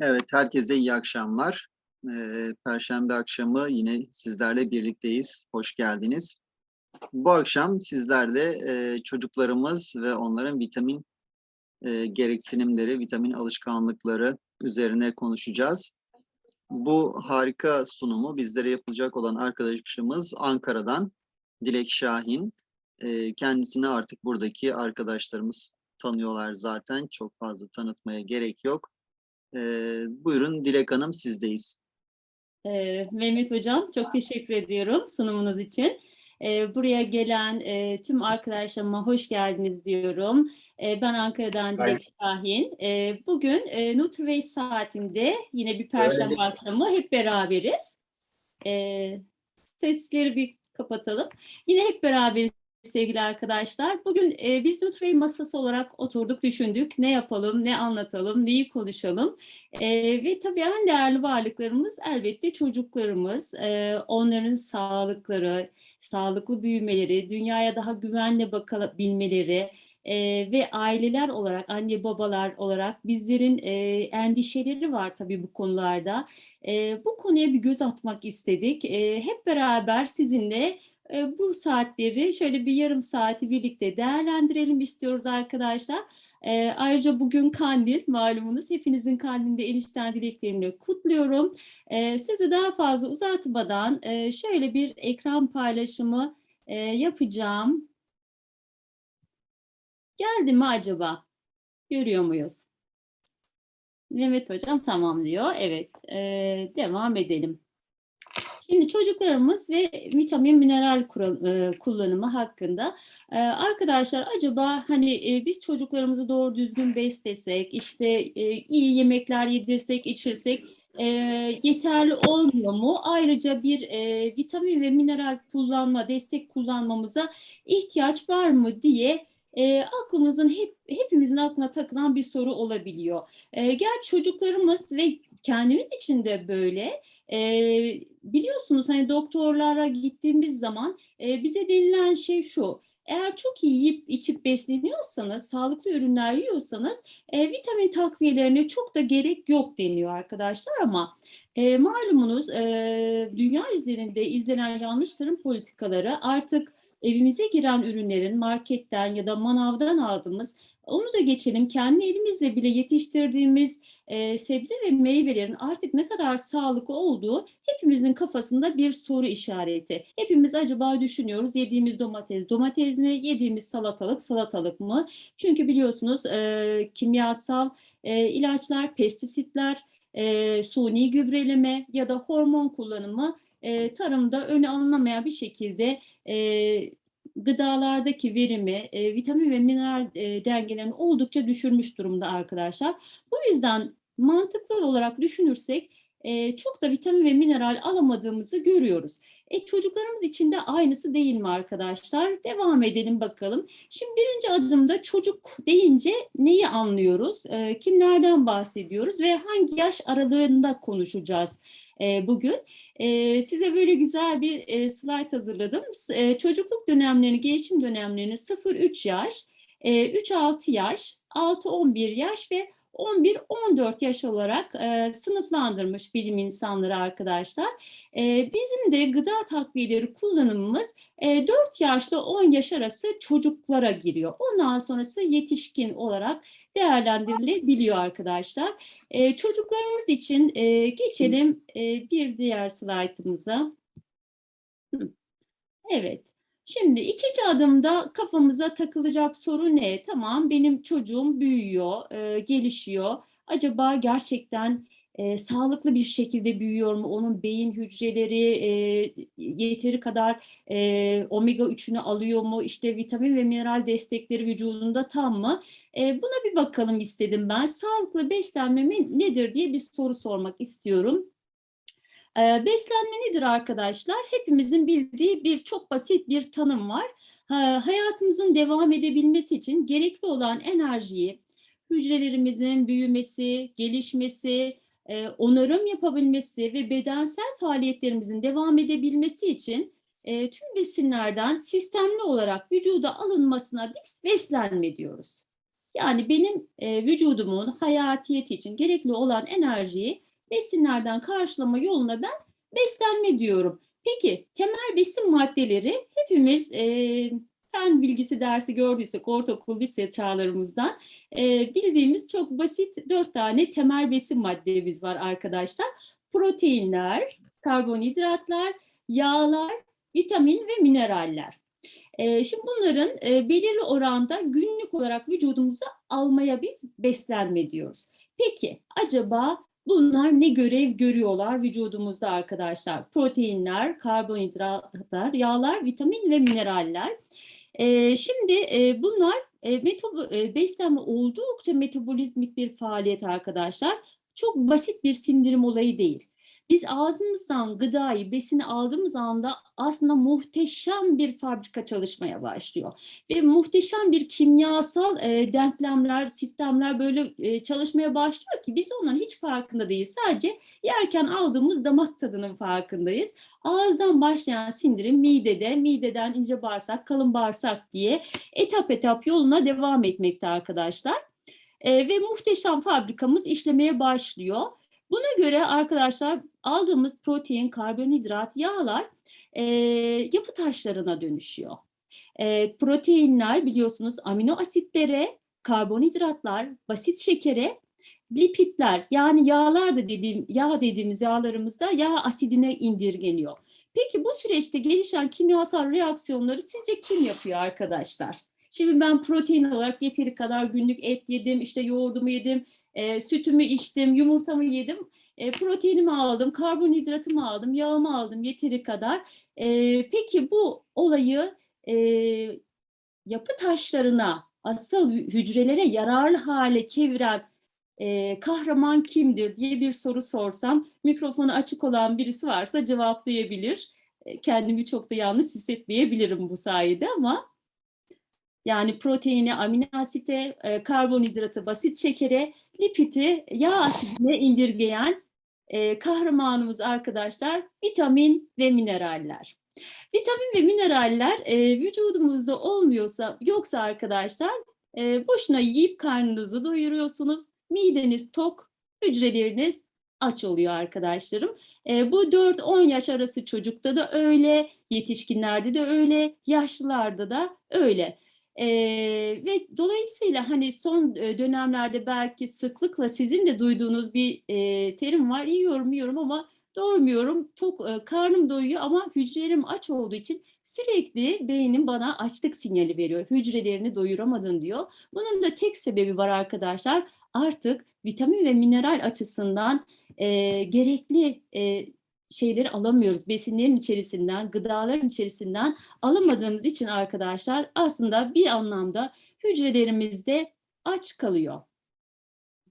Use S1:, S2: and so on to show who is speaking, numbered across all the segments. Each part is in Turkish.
S1: Evet, herkese iyi akşamlar. Ee, Perşembe akşamı yine sizlerle birlikteyiz. Hoş geldiniz. Bu akşam sizlerle e, çocuklarımız ve onların vitamin e, gereksinimleri, vitamin alışkanlıkları üzerine konuşacağız. Bu harika sunumu bizlere yapılacak olan arkadaşımız Ankara'dan Dilek Şahin. E, kendisini artık buradaki arkadaşlarımız tanıyorlar zaten. Çok fazla tanıtmaya gerek yok. Ee, buyurun Dilek Hanım sizdeyiz.
S2: Ee, Mehmet Hocam çok teşekkür ediyorum sunumunuz için. Ee, buraya gelen e, tüm arkadaşlarıma hoş geldiniz diyorum. Ee, ben Ankara'dan Dilek Şahin. Ee, bugün e, Nutriways saatinde yine bir perşembe akşamı hep beraberiz. Ee, sesleri bir kapatalım. Yine hep beraberiz sevgili arkadaşlar. Bugün e, biz Nutrway masası olarak oturduk, düşündük. Ne yapalım, ne anlatalım, neyi konuşalım. E, ve tabii en değerli varlıklarımız elbette çocuklarımız. E, onların sağlıkları, sağlıklı büyümeleri, dünyaya daha güvenle bakabilmeleri, e, ve aileler olarak, anne babalar olarak bizlerin e, endişeleri var tabii bu konularda. E, bu konuya bir göz atmak istedik. E, hep beraber sizinle bu saatleri şöyle bir yarım saati birlikte değerlendirelim istiyoruz arkadaşlar. Ayrıca bugün kandil malumunuz. Hepinizin kandilinde enişten dileklerini kutluyorum. E, sözü daha fazla uzatmadan şöyle bir ekran paylaşımı yapacağım. Geldi mi acaba? Görüyor muyuz? Mehmet Hocam tamam diyor. Evet, e, devam edelim. Şimdi çocuklarımız ve vitamin mineral e, kullanımı hakkında e, arkadaşlar acaba hani e, biz çocuklarımızı doğru düzgün beslesek, işte iyi yemekler yedirsek, içirsek yeterli olmuyor mu? Ayrıca bir vitamin ve mineral kullanma, destek kullanmamıza ihtiyaç var mı diye e, aklımızın hep hepimizin aklına takılan bir soru olabiliyor. E, gerçi çocuklarımız ve kendimiz için de böyle. E, biliyorsunuz hani doktorlara gittiğimiz zaman e, bize denilen şey şu. Eğer çok iyi yiyip içip besleniyorsanız, sağlıklı ürünler yiyorsanız e, vitamin takviyelerine çok da gerek yok deniyor arkadaşlar ama e, malumunuz e, dünya üzerinde izlenen yanlış tarım politikaları artık evimize giren ürünlerin marketten ya da manavdan aldığımız, onu da geçelim kendi elimizle bile yetiştirdiğimiz e, sebze ve meyvelerin artık ne kadar sağlıklı olduğu hepimizin kafasında bir soru işareti. Hepimiz acaba düşünüyoruz yediğimiz domates domates mi, yediğimiz salatalık salatalık mı? Çünkü biliyorsunuz e, kimyasal e, ilaçlar, pestisitler, e, suni gübreleme ya da hormon kullanımı e, tarımda öne alınamayan bir şekilde e, gıdalardaki verimi, e, vitamin ve mineral e, dengelerini oldukça düşürmüş durumda arkadaşlar. Bu yüzden mantıklı olarak düşünürsek çok da vitamin ve mineral alamadığımızı görüyoruz. E, çocuklarımız için de aynısı değil mi arkadaşlar? Devam edelim bakalım. Şimdi birinci adımda çocuk deyince neyi anlıyoruz? E, kimlerden bahsediyoruz ve hangi yaş aralığında konuşacağız? e, bugün. E, size böyle güzel bir e, slide hazırladım. E, çocukluk dönemlerini, gelişim dönemlerini 0-3 yaş, e, 3-6 yaş, 6-11 yaş ve 11-14 yaş olarak e, sınıflandırmış bilim insanları arkadaşlar. E, bizim de gıda takviyeleri kullanımımız e, 4 yaşla 10 yaş arası çocuklara giriyor. Ondan sonrası yetişkin olarak değerlendirilebiliyor arkadaşlar. E, çocuklarımız için e, geçelim e, bir diğer slaytımıza. Evet. Şimdi ikinci adımda kafamıza takılacak soru ne? Tamam benim çocuğum büyüyor, e, gelişiyor. Acaba gerçekten e, sağlıklı bir şekilde büyüyor mu? Onun beyin hücreleri e, yeteri kadar e, omega 3'ünü alıyor mu? İşte vitamin ve mineral destekleri vücudunda tam mı? E, buna bir bakalım istedim ben. Sağlıklı beslenme nedir diye bir soru sormak istiyorum. Beslenme nedir arkadaşlar? Hepimizin bildiği bir çok basit bir tanım var. Hayatımızın devam edebilmesi için gerekli olan enerjiyi hücrelerimizin büyümesi, gelişmesi, onarım yapabilmesi ve bedensel faaliyetlerimizin devam edebilmesi için tüm besinlerden sistemli olarak vücuda alınmasına biz beslenme diyoruz. Yani benim e, vücudumun hayatiyeti için gerekli olan enerjiyi besinlerden karşılama yoluna ben beslenme diyorum. Peki temel besin maddeleri hepimiz e, fen bilgisi dersi gördüysek ortaokul lise çağlarımızdan e, bildiğimiz çok basit dört tane temel besin maddemiz var arkadaşlar. Proteinler, karbonhidratlar, yağlar, vitamin ve mineraller. E, şimdi bunların e, belirli oranda günlük olarak vücudumuza almaya biz beslenme diyoruz. Peki acaba bunlar ne görev görüyorlar vücudumuzda arkadaşlar? Proteinler, karbonhidratlar, yağlar, vitamin ve mineraller. E, şimdi e, bunlar e, metobo- e, beslenme oldukça metabolizmik bir faaliyet arkadaşlar. Çok basit bir sindirim olayı değil. Biz ağzımızdan gıdayı, besini aldığımız anda aslında muhteşem bir fabrika çalışmaya başlıyor. Ve muhteşem bir kimyasal e, denklemler, sistemler böyle e, çalışmaya başlıyor ki biz onların hiç farkında değiliz. Sadece yerken aldığımız damak tadının farkındayız. Ağızdan başlayan sindirim midede, mideden ince bağırsak, kalın bağırsak diye etap etap yoluna devam etmekte arkadaşlar. E, ve muhteşem fabrikamız işlemeye başlıyor. Buna göre arkadaşlar aldığımız protein, karbonhidrat, yağlar e, yapı taşlarına dönüşüyor. E, proteinler biliyorsunuz amino asitlere, karbonhidratlar, basit şekere, lipidler yani yağlar da dediğim yağ dediğimiz yağlarımızda yağ asidine indirgeniyor. Peki bu süreçte gelişen kimyasal reaksiyonları sizce kim yapıyor arkadaşlar? Şimdi ben protein olarak yeteri kadar günlük et yedim, işte yoğurdumu yedim, e, sütümü içtim, yumurtamı yedim, e, proteinimi aldım, karbonhidratımı aldım, yağımı aldım yeteri kadar. E, peki bu olayı e, yapı taşlarına, asıl hücrelere yararlı hale çeviren e, kahraman kimdir diye bir soru sorsam, mikrofonu açık olan birisi varsa cevaplayabilir. E, kendimi çok da yalnız hissetmeyebilirim bu sayede ama yani proteini, amino asite, e, karbonhidratı, basit şekere, lipidi, yağ asidine indirgeyen e, kahramanımız arkadaşlar vitamin ve mineraller. Vitamin ve mineraller e, vücudumuzda olmuyorsa, yoksa arkadaşlar e, boşuna yiyip karnınızı doyuruyorsunuz. Mideniz tok, hücreleriniz aç oluyor arkadaşlarım. Bu 4-10 yaş arası çocukta da öyle, yetişkinlerde de öyle, yaşlılarda da öyle. Ee, ve dolayısıyla hani son e, dönemlerde belki sıklıkla sizin de duyduğunuz bir e, terim var. Yiyorum yiyorum ama doymuyorum. Tok, e, karnım doyuyor ama hücrelerim aç olduğu için sürekli beynim bana açlık sinyali veriyor. Hücrelerini doyuramadın diyor. Bunun da tek sebebi var arkadaşlar. Artık vitamin ve mineral açısından e, gerekli e, şeyleri alamıyoruz. Besinlerin içerisinden, gıdaların içerisinden alamadığımız için arkadaşlar aslında bir anlamda hücrelerimizde aç kalıyor.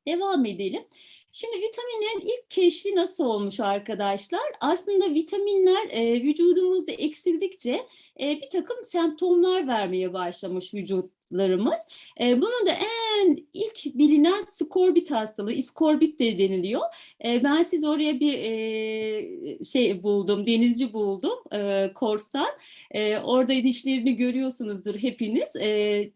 S2: Devam edelim. Şimdi vitaminlerin ilk keşfi nasıl olmuş arkadaşlar? Aslında vitaminler e, vücudumuzda eksildikçe e, bir takım semptomlar vermeye başlamış vücutlarımız. E, bunun da en ilk bilinen skorbit hastalığı, iskorbit de deniliyor. E, ben siz oraya bir e, şey buldum, denizci buldum, e, korsan. E, orada dişlerini görüyorsunuzdur hepiniz. E,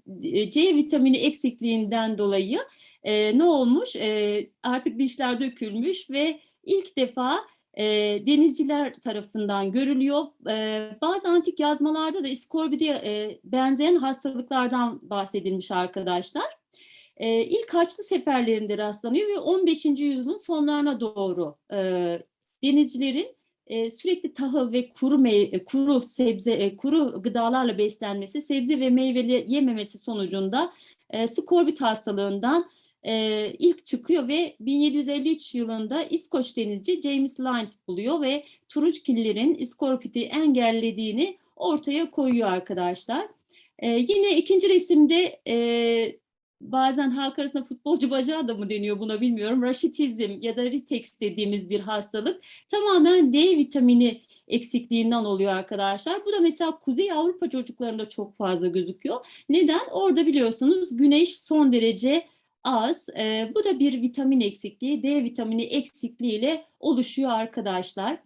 S2: C vitamini eksikliğinden dolayı e, ne olmuş? E, artık dişler dökülmüş ve ilk defa e, denizciler tarafından görülüyor. E, bazı antik yazmalarda da iskorbide e, benzeyen hastalıklardan bahsedilmiş arkadaşlar. E, ilk Haçlı seferlerinde rastlanıyor ve 15. yüzyılın sonlarına doğru e, denizcilerin e, sürekli tahıl ve kuru mey- kuru sebze e, kuru gıdalarla beslenmesi, sebze ve meyveli yememesi sonucunda e, skorbit hastalığından e, ilk çıkıyor ve 1753 yılında İskoç denizci James Lind buluyor ve Turunçgillerin iskorbiti engellediğini ortaya koyuyor arkadaşlar. E, yine ikinci resimde e, bazen halk arasında futbolcu bacağı da mı deniyor buna bilmiyorum. Raşitizm ya da ritex dediğimiz bir hastalık tamamen D vitamini eksikliğinden oluyor arkadaşlar. Bu da mesela Kuzey Avrupa çocuklarında çok fazla gözüküyor. Neden? Orada biliyorsunuz güneş son derece az. E, bu da bir vitamin eksikliği, D vitamini eksikliği ile oluşuyor arkadaşlar.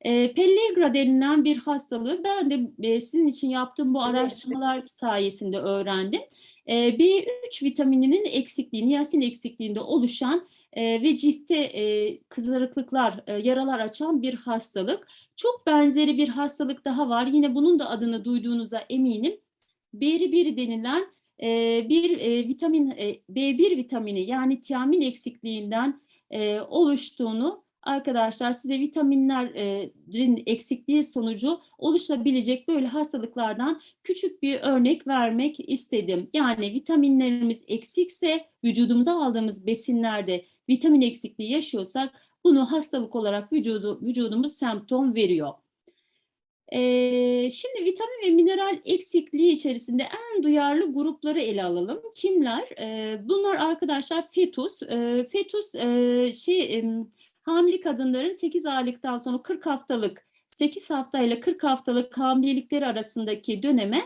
S2: E, Pellagra denilen bir hastalığı ben de e, sizin için yaptığım bu araştırmalar sayesinde öğrendim. E, B3 vitamininin eksikliği, niyasin eksikliğinde oluşan e, ve ciltte e, kızarıklıklar, e, yaralar açan bir hastalık. Çok benzeri bir hastalık daha var. Yine bunun da adını duyduğunuza eminim. B1 denilen e, bir vitamin e, B1 vitamini yani tiamin eksikliğinden oluştuğunu arkadaşlar size vitaminlerin eksikliği sonucu oluşabilecek böyle hastalıklardan küçük bir örnek vermek istedim. Yani vitaminlerimiz eksikse vücudumuza aldığımız besinlerde vitamin eksikliği yaşıyorsak bunu hastalık olarak vücudu, vücudumuz semptom veriyor. Ee, şimdi vitamin ve mineral eksikliği içerisinde en duyarlı grupları ele alalım. Kimler? Ee, bunlar arkadaşlar fetus. Ee, fetus e, şey em, hamile kadınların 8 aylıktan sonra 40 haftalık 8 hafta ile 40 haftalık hamilelikleri arasındaki döneme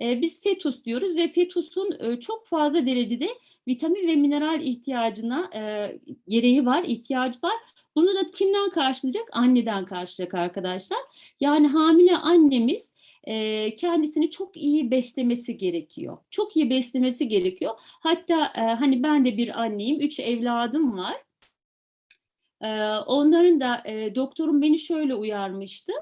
S2: e, biz fetus diyoruz ve fetusun e, çok fazla derecede vitamin ve mineral ihtiyacına e, gereği var, ihtiyacı var. Bunu da kimden karşılayacak? Anneden karşılayacak arkadaşlar. Yani hamile annemiz e, kendisini çok iyi beslemesi gerekiyor. Çok iyi beslemesi gerekiyor. Hatta e, hani ben de bir anneyim, üç evladım var. E, onların da e, doktorum beni şöyle uyarmıştı.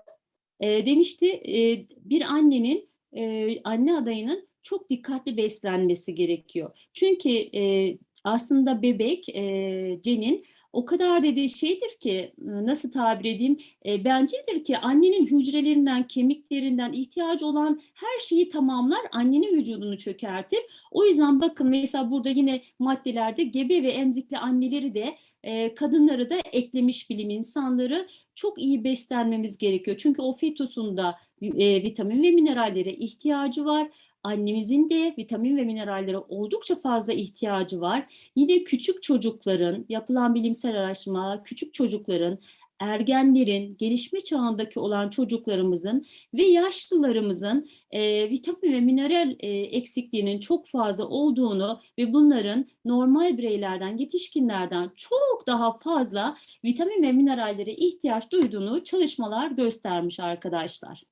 S2: E, demişti e, bir annenin, e, anne adayının çok dikkatli beslenmesi gerekiyor. Çünkü e, aslında bebek, e, cenin o kadar dediği şeydir ki nasıl tabir edeyim e, bencidir ki annenin hücrelerinden kemiklerinden ihtiyacı olan her şeyi tamamlar annenin vücudunu çökertir. O yüzden bakın mesela burada yine maddelerde gebe ve emzikli anneleri de e, kadınları da eklemiş bilim insanları çok iyi beslenmemiz gerekiyor. Çünkü o fetusun da e, vitamin ve minerallere ihtiyacı var annemizin de vitamin ve minerallere oldukça fazla ihtiyacı var. Yine küçük çocukların, yapılan bilimsel araştırmalar, küçük çocukların, ergenlerin, gelişme çağındaki olan çocuklarımızın ve yaşlılarımızın e, vitamin ve mineral e, eksikliğinin çok fazla olduğunu ve bunların normal bireylerden, yetişkinlerden çok daha fazla vitamin ve minerallere ihtiyaç duyduğunu çalışmalar göstermiş arkadaşlar.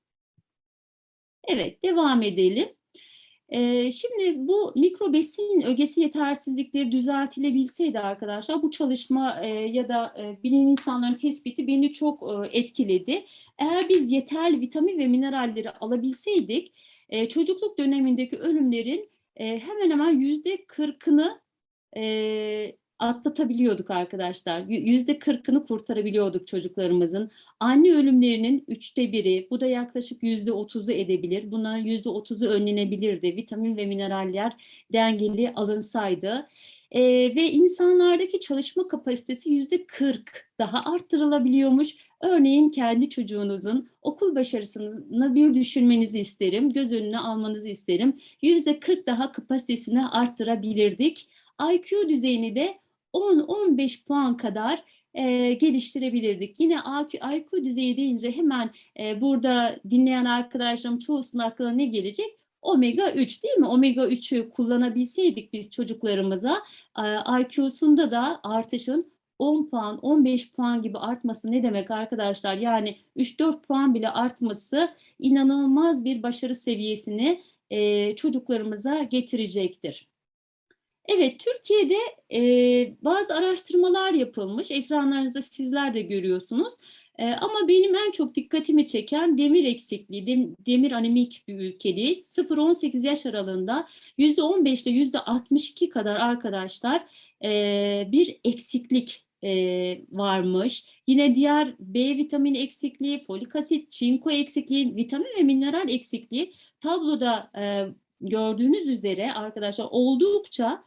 S2: Evet, devam edelim. Şimdi bu mikro besin ögesi yetersizlikleri düzeltilebilseydi arkadaşlar bu çalışma e, ya da e, bilim insanlarının tespiti beni çok e, etkiledi. Eğer biz yeterli vitamin ve mineralleri alabilseydik e, çocukluk dönemindeki ölümlerin e, hemen hemen yüzde kırkını e, atlatabiliyorduk arkadaşlar. Yüzde kırkını kurtarabiliyorduk çocuklarımızın. Anne ölümlerinin üçte biri, bu da yaklaşık yüzde otuzu edebilir. Bunların yüzde otuzu önlenebilirdi. Vitamin ve mineraller dengeli alınsaydı. Ee, ve insanlardaki çalışma kapasitesi yüzde kırk daha arttırılabiliyormuş. Örneğin kendi çocuğunuzun okul başarısını bir düşünmenizi isterim, göz önüne almanızı isterim. Yüzde kırk daha kapasitesini arttırabilirdik. IQ düzeyini de 10-15 puan kadar e, geliştirebilirdik. Yine IQ düzeyi deyince hemen e, burada dinleyen arkadaşlarım çoğusunun aklına ne gelecek? Omega 3 değil mi? Omega 3'ü kullanabilseydik biz çocuklarımıza e, IQ'sunda da artışın 10 puan, 15 puan gibi artması ne demek arkadaşlar? Yani 3-4 puan bile artması inanılmaz bir başarı seviyesini e, çocuklarımıza getirecektir. Evet, Türkiye'de e, bazı araştırmalar yapılmış. Ekranlarınızda sizler de görüyorsunuz. E, ama benim en çok dikkatimi çeken demir eksikliği, dem, demir anemik bir ülkedeyiz. 0-18 yaş aralığında %15 ile %62 kadar arkadaşlar e, bir eksiklik e, varmış. Yine diğer B vitamini eksikliği, folik asit, çinko eksikliği, vitamin ve mineral eksikliği tabloda e, gördüğünüz üzere arkadaşlar oldukça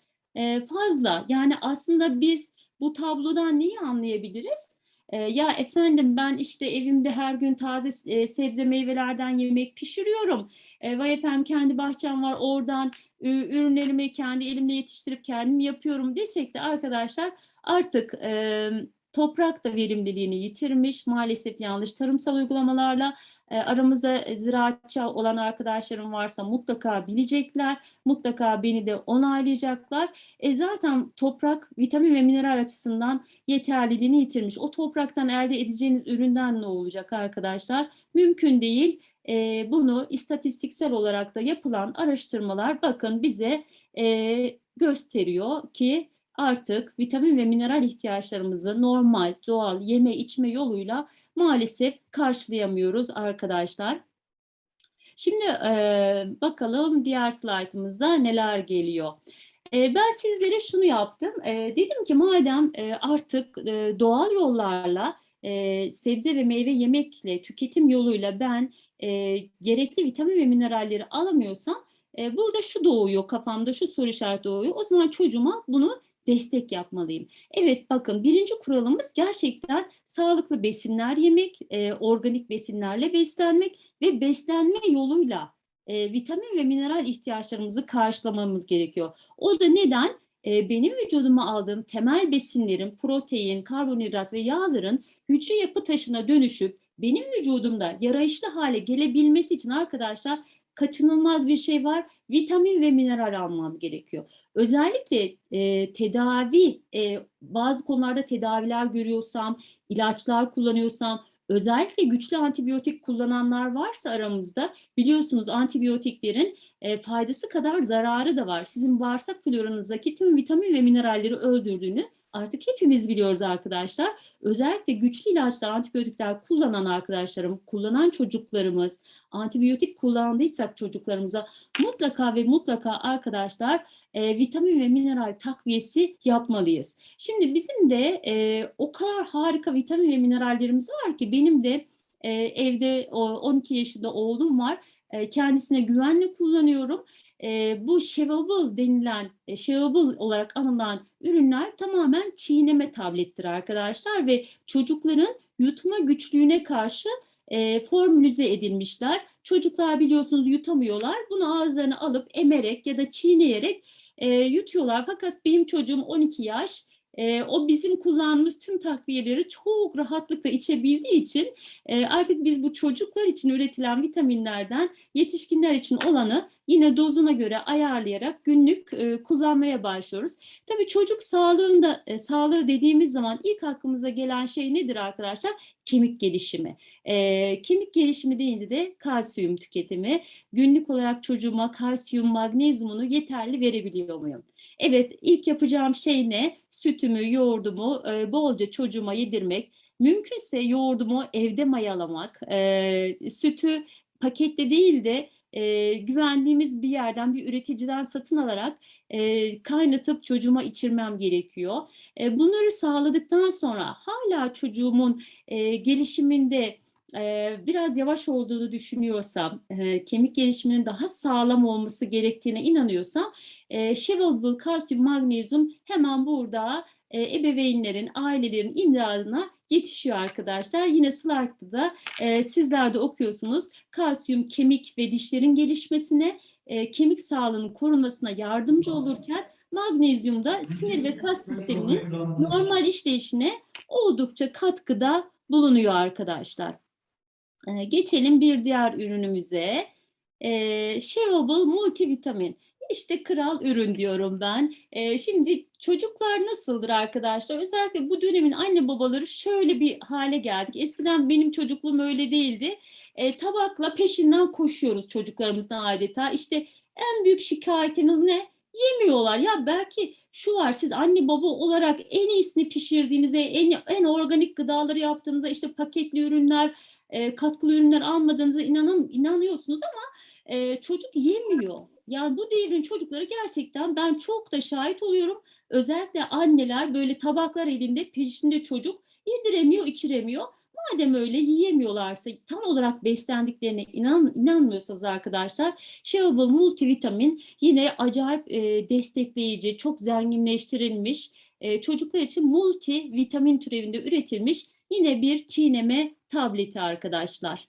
S2: fazla. Yani aslında biz bu tablodan neyi anlayabiliriz? ya efendim ben işte evimde her gün taze sebze meyvelerden yemek pişiriyorum. Vay efendim kendi bahçem var oradan ürünlerimi kendi elimle yetiştirip kendim yapıyorum desek de arkadaşlar artık Toprak da verimliliğini yitirmiş. Maalesef yanlış tarımsal uygulamalarla e, aramızda e, ziraatçı olan arkadaşlarım varsa mutlaka bilecekler. Mutlaka beni de onaylayacaklar. E, zaten toprak vitamin ve mineral açısından yeterliliğini yitirmiş. O topraktan elde edeceğiniz üründen ne olacak arkadaşlar? Mümkün değil. E, bunu istatistiksel olarak da yapılan araştırmalar bakın bize e, gösteriyor ki artık vitamin ve mineral ihtiyaçlarımızı normal, doğal yeme içme yoluyla maalesef karşılayamıyoruz arkadaşlar. Şimdi e, bakalım diğer slaytımızda neler geliyor. E, ben sizlere şunu yaptım. E, dedim ki madem e, artık e, doğal yollarla e, sebze ve meyve yemekle tüketim yoluyla ben e, gerekli vitamin ve mineralleri alamıyorsam e, burada şu doğuyor kafamda şu soru işareti doğuyor. O zaman çocuğuma bunu destek yapmalıyım. Evet bakın birinci kuralımız gerçekten sağlıklı besinler yemek, e, organik besinlerle beslenmek ve beslenme yoluyla e, vitamin ve mineral ihtiyaçlarımızı karşılamamız gerekiyor. O da neden? E, benim vücuduma aldığım temel besinlerin, protein, karbonhidrat ve yağların hücre yapı taşına dönüşüp benim vücudumda yarayışlı hale gelebilmesi için arkadaşlar kaçınılmaz bir şey var. Vitamin ve mineral almam gerekiyor. Özellikle e, tedavi, e, bazı konularda tedaviler görüyorsam, ilaçlar kullanıyorsam, özellikle güçlü antibiyotik kullananlar varsa aramızda biliyorsunuz antibiyotiklerin e, faydası kadar zararı da var. Sizin bağırsak floranızdaki tüm vitamin ve mineralleri öldürdüğünü artık hepimiz biliyoruz arkadaşlar. Özellikle güçlü ilaçlar, antibiyotikler kullanan arkadaşlarım, kullanan çocuklarımız, antibiyotik kullandıysak çocuklarımıza mutlaka ve mutlaka arkadaşlar e, vitamin ve mineral takviyesi yapmalıyız. Şimdi bizim de e, o kadar harika vitamin ve minerallerimiz var ki benim de e, evde o, 12 yaşında oğlum var. E, kendisine güvenle kullanıyorum. E, bu chewable denilen, e, chewable olarak anılan ürünler tamamen çiğneme tablettir arkadaşlar ve çocukların yutma güçlüğüne karşı e, formülize edilmişler. Çocuklar biliyorsunuz yutamıyorlar. Bunu ağızlarına alıp emerek ya da çiğneyerek e, yutuyorlar. Fakat benim çocuğum 12 yaş. E, o bizim kullandığımız tüm takviyeleri çok rahatlıkla içebildiği için e, artık biz bu çocuklar için üretilen vitaminlerden yetişkinler için olanı yine dozuna göre ayarlayarak günlük e, kullanmaya başlıyoruz. Tabii çocuk sağlığında e, sağlığı dediğimiz zaman ilk aklımıza gelen şey nedir arkadaşlar? Kemik gelişimi. E, kemik gelişimi deyince de kalsiyum tüketimi. Günlük olarak çocuğuma kalsiyum, magnezyumunu yeterli verebiliyor muyum? Evet, ilk yapacağım şey ne? Sütümü, yoğurdumu e, bolca çocuğuma yedirmek. Mümkünse yoğurdumu evde mayalamak, e, sütü pakette değil de e, güvendiğimiz bir yerden, bir üreticiden satın alarak e, kaynatıp çocuğuma içirmem gerekiyor. E, bunları sağladıktan sonra hala çocuğumun e, gelişiminde e, biraz yavaş olduğunu düşünüyorsam, e, kemik gelişiminin daha sağlam olması gerektiğine inanıyorsam, e, chewable kalsiyum, magnezyum hemen burada e, ebeveynlerin, ailelerin imdadına yetişiyor arkadaşlar. Yine slide'da da e, sizler de okuyorsunuz. Kalsiyum kemik ve dişlerin gelişmesine, e, kemik sağlığının korunmasına yardımcı olurken magnezyum da sinir ve kas sisteminin normal işleyişine oldukça katkıda bulunuyor arkadaşlar. Ee, geçelim bir diğer ürünümüze. Ee, Chewable multivitamin. İşte kral ürün diyorum ben. Ee, şimdi çocuklar nasıldır arkadaşlar? Özellikle bu dönemin anne babaları şöyle bir hale geldik. Eskiden benim çocukluğum öyle değildi. Ee, tabakla peşinden koşuyoruz çocuklarımızdan adeta. İşte en büyük şikayetiniz ne? Yemiyorlar. Ya belki şu var siz anne baba olarak en iyisini pişirdiğinize, en, en organik gıdaları yaptığınıza, işte paketli ürünler, e, katkılı ürünler almadığınıza inanan, inanıyorsunuz ama e, çocuk yemiyor. Yani bu devrin çocukları gerçekten ben çok da şahit oluyorum. Özellikle anneler böyle tabaklar elinde peşinde çocuk yediremiyor, içiremiyor. Madem öyle yiyemiyorlarsa tam olarak beslendiklerine inan, inanmıyorsanız arkadaşlar Chewable multivitamin yine acayip e, destekleyici, çok zenginleştirilmiş e, çocuklar için multivitamin türevinde üretilmiş yine bir çiğneme tableti arkadaşlar.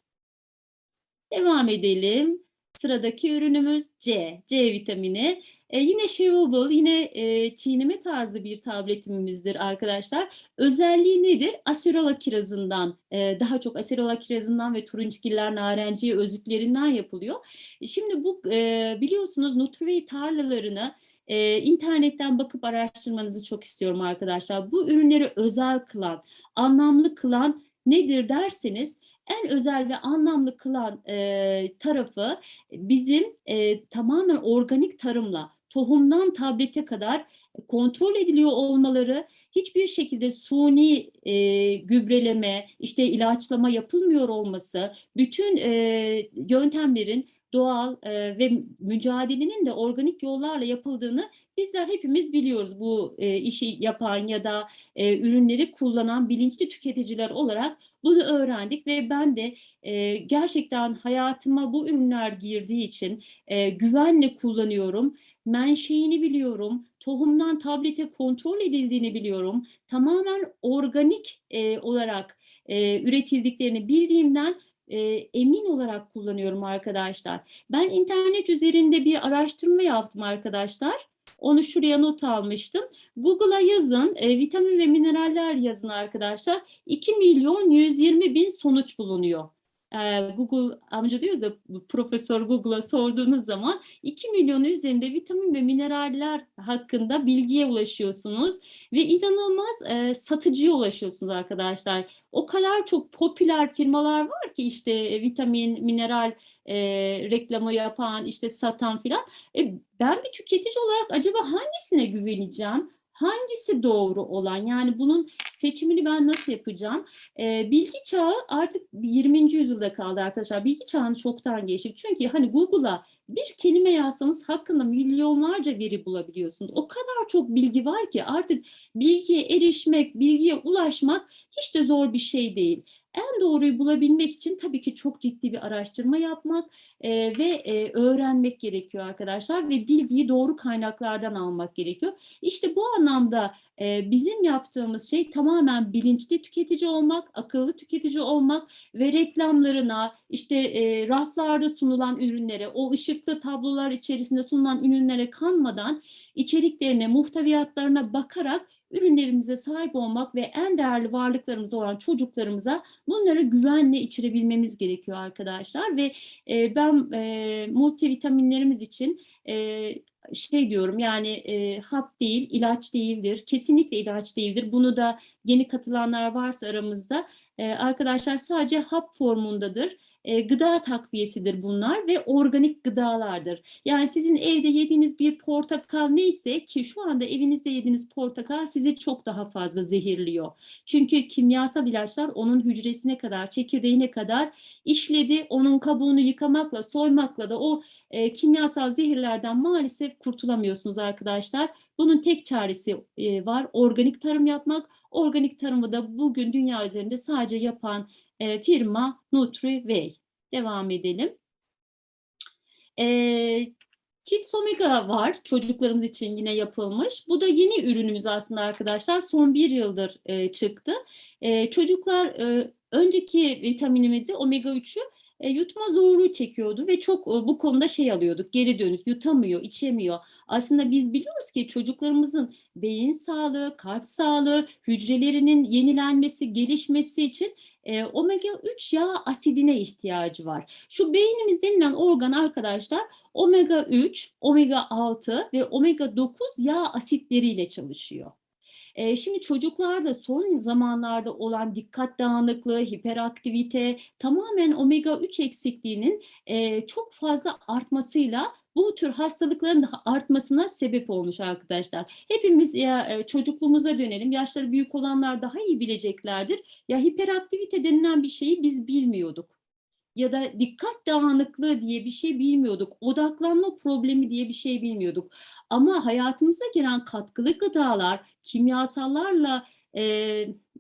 S2: Devam edelim. Sıradaki ürünümüz C. C vitamini. E, yine chewable, yine e, çiğneme tarzı bir tabletimizdir arkadaşlar. Özelliği nedir? Aserola kirazından, e, daha çok aserola kirazından ve turunçgiller narenciye özütlerinden yapılıyor. Şimdi bu e, biliyorsunuz Nutrivey tarlalarını e, internetten bakıp araştırmanızı çok istiyorum arkadaşlar. Bu ürünleri özel kılan, anlamlı kılan nedir derseniz en özel ve anlamlı kılan e, tarafı bizim e, tamamen organik tarımla tohumdan tablete kadar kontrol ediliyor olmaları, hiçbir şekilde suni e, gübreleme, işte ilaçlama yapılmıyor olması, bütün e, yöntemlerin doğal e, ve mücadelenin de organik yollarla yapıldığını bizler hepimiz biliyoruz. Bu e, işi yapan ya da e, ürünleri kullanan bilinçli tüketiciler olarak bunu öğrendik ve ben de e, gerçekten hayatıma bu ürünler girdiği için e, güvenle kullanıyorum. Menşeini biliyorum. Tohumdan tablete kontrol edildiğini biliyorum. Tamamen organik e, olarak e, üretildiklerini bildiğimden e, emin olarak kullanıyorum arkadaşlar. Ben internet üzerinde bir araştırma yaptım arkadaşlar. Onu şuraya not almıştım. Google'a yazın, e, vitamin ve mineraller yazın arkadaşlar. 2 milyon 120 bin sonuç bulunuyor. E, Google amca diyoruz ya Profesör Google'a sorduğunuz zaman 2 milyon üzerinde vitamin ve mineraller hakkında bilgiye ulaşıyorsunuz ve inanılmaz e, satıcıya ulaşıyorsunuz arkadaşlar. O kadar çok popüler firmalar var ki işte e, vitamin, mineral e, reklamı yapan, işte satan filan. E, ben bir tüketici olarak acaba hangisine güveneceğim? Hangisi doğru olan? Yani bunun seçimini ben nasıl yapacağım? Ee, bilgi çağı artık 20. yüzyılda kaldı arkadaşlar. Bilgi çağını çoktan geçtik. Çünkü hani Google'a bir kelime yazsanız hakkında milyonlarca veri bulabiliyorsunuz. O kadar çok bilgi var ki artık bilgiye erişmek, bilgiye ulaşmak hiç de zor bir şey değil. En doğruyu bulabilmek için tabii ki çok ciddi bir araştırma yapmak e, ve e, öğrenmek gerekiyor arkadaşlar ve bilgiyi doğru kaynaklardan almak gerekiyor. İşte bu anlamda e, bizim yaptığımız şey tamamen bilinçli tüketici olmak, akıllı tüketici olmak ve reklamlarına, işte e, raflarda sunulan ürünlere, o ışıklı tablolar içerisinde sunulan ürünlere kanmadan içeriklerine, muhteviyatlarına bakarak ürünlerimize sahip olmak ve en değerli varlıklarımız olan çocuklarımıza bunları güvenle içirebilmemiz gerekiyor arkadaşlar. Ve e, ben e, multivitaminlerimiz için e, şey diyorum yani e, hap değil, ilaç değildir. Kesinlikle ilaç değildir. Bunu da yeni katılanlar varsa aramızda e, arkadaşlar sadece hap formundadır. E, gıda takviyesidir bunlar ve organik gıdalardır. Yani sizin evde yediğiniz bir portakal neyse ki şu anda evinizde yediğiniz portakal sizi çok daha fazla zehirliyor. Çünkü kimyasal ilaçlar onun hücresine kadar, çekirdeğine kadar işledi. Onun kabuğunu yıkamakla, soymakla da o e, kimyasal zehirlerden maalesef kurtulamıyorsunuz arkadaşlar. Bunun tek çaresi e, var. Organik tarım yapmak. Organik tarımı da bugün dünya üzerinde sadece yapan e, firma NutriWay. Devam edelim. E, Kids Omega var. Çocuklarımız için yine yapılmış. Bu da yeni ürünümüz aslında arkadaşlar. Son bir yıldır e, çıktı. E, çocuklar e, önceki vitaminimizi omega 3'ü e, yutma zorluğu çekiyordu ve çok e, bu konuda şey alıyorduk. Geri dönüş, yutamıyor, içemiyor. Aslında biz biliyoruz ki çocuklarımızın beyin sağlığı, kalp sağlığı, hücrelerinin yenilenmesi, gelişmesi için e, omega 3 yağ asidine ihtiyacı var. Şu beynimiz denilen organ arkadaşlar omega 3, omega 6 ve omega 9 yağ asitleriyle çalışıyor. E, şimdi çocuklarda son zamanlarda olan dikkat dağınıklığı, hiperaktivite, tamamen omega 3 eksikliğinin e, çok fazla artmasıyla bu tür hastalıkların da artmasına sebep olmuş arkadaşlar. Hepimiz ya e, çocukluğumuza dönelim. Yaşları büyük olanlar daha iyi bileceklerdir. Ya hiperaktivite denilen bir şeyi biz bilmiyorduk ya da dikkat dağınıklığı diye bir şey bilmiyorduk. Odaklanma problemi diye bir şey bilmiyorduk. Ama hayatımıza giren katkılı gıdalar, kimyasallarla e,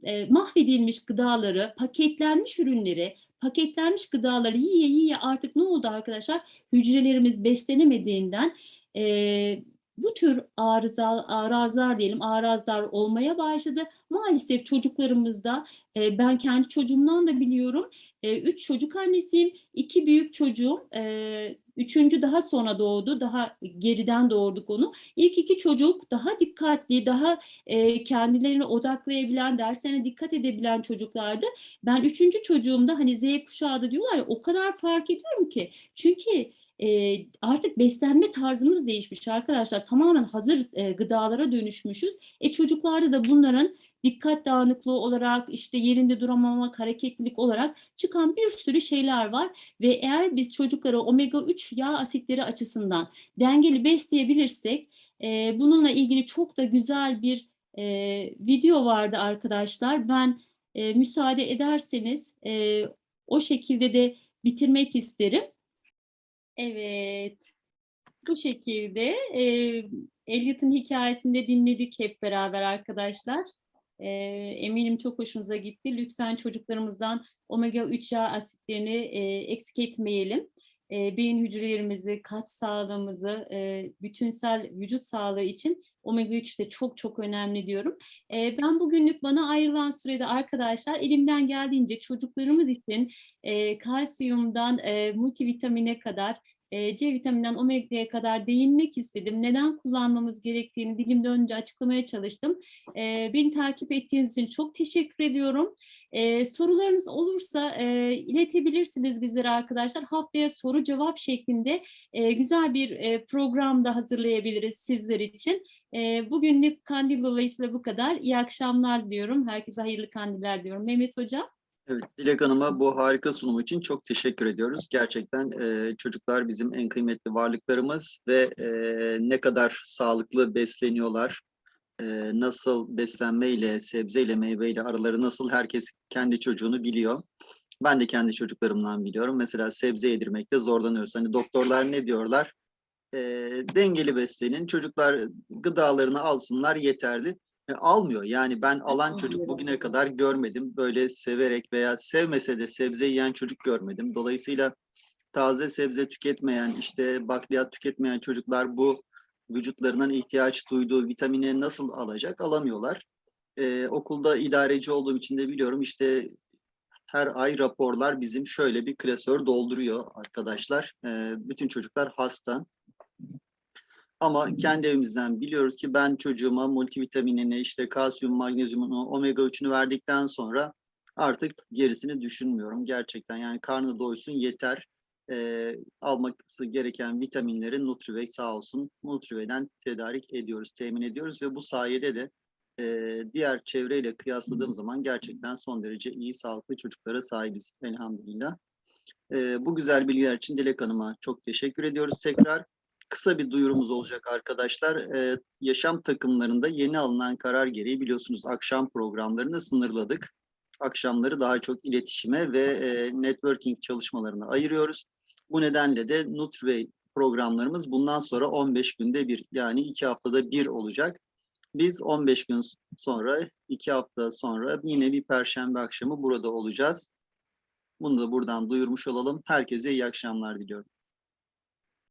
S2: e, mahvedilmiş gıdaları, paketlenmiş ürünleri, paketlenmiş gıdaları yiye yiye artık ne oldu arkadaşlar? Hücrelerimiz beslenemediğinden e, bu tür arıza, arazlar diyelim, arazlar olmaya başladı. Maalesef çocuklarımızda, e, ben kendi çocuğumdan da biliyorum, e, üç çocuk annesiyim, iki büyük çocuğum, e, Üçüncü daha sonra doğdu. Daha geriden doğurduk onu. İlk iki çocuk daha dikkatli, daha e, kendilerini odaklayabilen, derslerine dikkat edebilen çocuklardı. Ben üçüncü çocuğumda hani Z kuşağı da diyorlar ya o kadar fark ediyorum ki. Çünkü e, artık beslenme tarzımız değişmiş arkadaşlar. Tamamen hazır e, gıdalara dönüşmüşüz. E çocuklarda da bunların dikkat dağınıklığı olarak işte yerinde duramamak, hareketlilik olarak çıkan bir sürü şeyler var ve eğer biz çocuklara omega 3 yağ asitleri açısından dengeli besleyebilirsek e, bununla ilgili çok da güzel bir e, video vardı arkadaşlar. Ben e, müsaade ederseniz e, o şekilde de bitirmek isterim. Evet. Bu şekilde e, Elliot'ın hikayesini de dinledik hep beraber arkadaşlar. E, eminim çok hoşunuza gitti. Lütfen çocuklarımızdan omega 3 yağ asitlerini e, eksik etmeyelim. E, beyin hücrelerimizi, kalp sağlığımızı, e, bütünsel vücut sağlığı için omega 3 de çok çok önemli diyorum. E, ben bugünlük bana ayrılan sürede arkadaşlar elimden geldiğince çocuklarımız için e, kalsiyumdan e, multivitamine kadar e, C vitamininden omega'ya kadar değinmek istedim. Neden kullanmamız gerektiğini dilimde önce açıklamaya çalıştım. E, beni takip ettiğiniz için çok teşekkür ediyorum. E, sorularınız olursa iletebilirsiniz bizlere arkadaşlar. Haftaya soru cevap şeklinde güzel bir e, program da hazırlayabiliriz sizler için. Bugünlük kandil dolayısıyla bu kadar. İyi akşamlar diliyorum. Herkese hayırlı kandiller diyorum. Mehmet Hocam.
S1: Evet, Dilek Hanım'a bu harika sunum için çok teşekkür ediyoruz. Gerçekten e, çocuklar bizim en kıymetli varlıklarımız ve e, ne kadar sağlıklı besleniyorlar, e, nasıl beslenmeyle, sebzeyle, meyveyle araları nasıl herkes kendi çocuğunu biliyor. Ben de kendi çocuklarımdan biliyorum. Mesela sebze yedirmekte zorlanıyoruz. Hani doktorlar ne diyorlar? E, dengeli beslenin, çocuklar gıdalarını alsınlar yeterli. E, almıyor. Yani ben alan çocuk bugüne kadar görmedim. Böyle severek veya sevmese de sebze yiyen çocuk görmedim. Dolayısıyla taze sebze tüketmeyen, işte bakliyat tüketmeyen çocuklar bu vücutlarının ihtiyaç duyduğu vitamini nasıl alacak? Alamıyorlar. E, okulda idareci olduğum için de biliyorum işte her ay raporlar bizim şöyle bir klasör dolduruyor arkadaşlar. E, bütün çocuklar hasta. Ama kendi evimizden biliyoruz ki ben çocuğuma multivitaminini, işte kalsiyum, magnezyumunu, omega 3'ünü verdikten sonra artık gerisini düşünmüyorum. Gerçekten yani karnı doysun yeter. Ee, alması gereken vitaminleri Nutrivey sağ olsun Nutrivey'den tedarik ediyoruz, temin ediyoruz ve bu sayede de e, diğer çevreyle kıyasladığım zaman gerçekten son derece iyi sağlıklı çocuklara sahibiz elhamdülillah. Ee, bu güzel bilgiler için Dilek Hanım'a çok teşekkür ediyoruz tekrar kısa bir duyurumuz olacak arkadaşlar. Ee, yaşam takımlarında yeni alınan karar gereği biliyorsunuz akşam programlarını sınırladık. Akşamları daha çok iletişime ve e, networking çalışmalarına ayırıyoruz. Bu nedenle de Nutrway programlarımız bundan sonra 15 günde bir yani 2 haftada bir olacak. Biz 15 gün sonra, 2 hafta sonra yine bir perşembe akşamı burada olacağız. Bunu da buradan duyurmuş olalım. Herkese iyi akşamlar diliyorum.